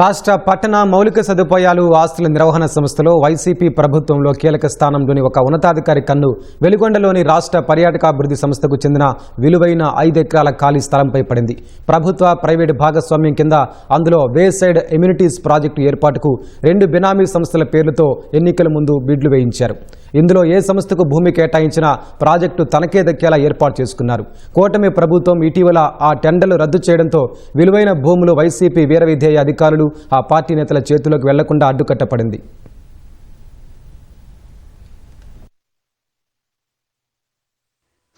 రాష్ట్ర పట్టణ మౌలిక సదుపాయాలు ఆస్తుల నిర్వహణ సంస్థలో వైసీపీ ప్రభుత్వంలో కీలక స్థానంలోని ఒక ఉన్నతాధికారి కన్ను వెలుగొండలోని రాష్ట్ర పర్యాటకాభివృద్ధి సంస్థకు చెందిన విలువైన ఐదు ఎకరాల ఖాళీ స్థలంపై పడింది. ప్రభుత్వ ప్రైవేటు భాగస్వామ్యం కింద అందులో వే సైడ్ ఎమ్యూనిటీస్ ప్రాజెక్టు ఏర్పాటుకు రెండు బినామీ సంస్థల పేర్లతో ఎన్నికల ముందు బిడ్లు వేయించారు. ఇందులో ఏ సంస్థకు భూమి కేటాయించినా ప్రాజెక్టు తనకే దక్కేలా ఏర్పాటు చేసుకున్నారు. కూటమి ప్రభుత్వం ఇటీవల ఆ టెండర్లు రద్దు చేయడంతో విలువైన భూములు వైసీపీ వీరవిధేయ అధికారులు ఆ పార్టీ నేతల చేతులకు వెళ్ళకుండా అడ్డుకట్టపడింది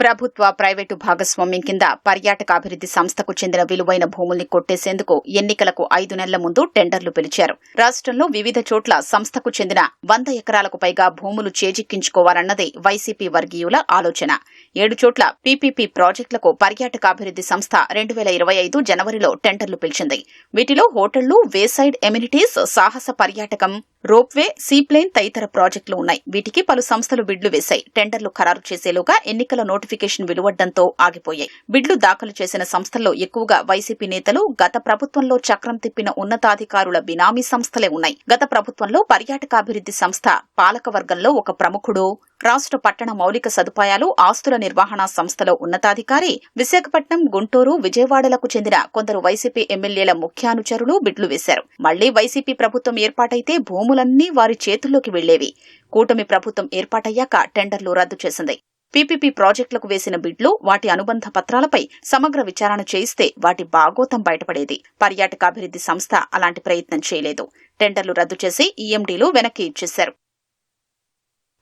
ప్రభుత్వ ప్రైవేటు భాగస్వామ్యం కింద పర్యాటకాభివృద్ధి సంస్థకు చెందిన విలువైన భూముల్ని కొట్టేసేందుకు ఎన్నికలకు ఐదు నెలల ముందు టెండర్లు పిలిచారు. రాష్ట్రంలో వివిధ చోట్ల సంస్థకు చెందిన వంద ఎకరాలకు పైగా భూములు చేజిక్కించుకోవాలన్నదే వైసీపీ వర్గీయుల ఆలోచన. ఏడు చోట్ల పీపీపీ ప్రాజెక్టులకు పర్యాటకాభివృద్ధి సంస్థ రెండు వేల ఇరవై ఐదు జనవరిలో టెండర్లు పిలిచింది. వీటిలో హోటళ్ళు వేసైడ్ ఎమ్యూనిటీస్ సాహస పర్యాటకం రోప్వే సీప్లేన్ తదితర ప్రాజెక్టులు ఉన్నాయి. వీటికి పలు సంస్థలు బిడ్లు వేశాయి. టెండర్లు ఖరారు చేసేలోగా ఎన్నికల నోటిఫికేషన్ వెలువడ్డంతో ఆగిపోయాయి. బిడ్లు దాఖలు చేసిన సంస్థల్లో ఎక్కువగా వైసీపీ నేతలు గత ప్రభుత్వంలో చక్రం తిప్పిన ఉన్నతాధికారుల బినామీ సంస్థలే ఉన్నాయి. గత ప్రభుత్వంలో పర్యాటకాభివృద్ధి సంస్థ పాలక వర్గంలో ఒక ప్రముఖుడు రాష్ట్ర పట్టణ మౌలిక సదుపాయాలు ఆస్తుల నిర్వహణ సంస్థలో ఉన్నతాధికారి విశాఖపట్నం గుంటూరు విజయవాడలకు చెందిన కొందరు వైసీపీ ఎమ్మెల్యేల ముఖ్యానుచరులు బిడ్లు వేశారు. మళ్ళీ వైసీపీ ప్రభుత్వం ఏర్పాటైతే భూములన్నీ వారి చేతుల్లోకి వెళ్ళేవి. కూటమి ప్రభుత్వం ఏర్పాటయ్యాక టెండర్లు రద్దు చేసింది. పీపీపీ ప్రాజెక్టులకు వేసిన బిడ్లు వాటి అనుబంధ పత్రాలపై సమగ్ర విచారణ చేయిస్తే వాటి బాగోతం బయటపడేది. పర్యాటకాభివృద్ధి సంస్థ అలాంటి ప్రయత్నం చేయలేదు. టెండర్లు రద్దు చేసి ఈఎండీలు వెనక్కి ఇచ్చేశారు.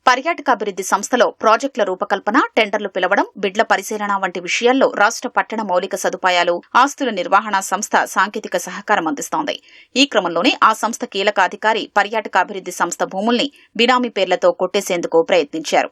పర్యాటకాభివృద్ధి సంస్థలో ప్రాజెక్టుల రూపకల్పన టెండర్లు పిలవడం బిడ్ల పరిశీలన వంటి విషయాల్లో రాష్ట్ర పట్టణ మౌలిక సదుపాయాలు ఆస్తుల నిర్వహణ సంస్థ సాంకేతిక సహకారం అందిస్తోంది. ఈ క్రమంలోనే ఆ సంస్థ కీలక అధికారి పర్యాటకాభివృద్ధి సంస్థ భూముల్ని బినామీ పేర్లతో కొట్టేసేందుకు ప్రయత్నించారు.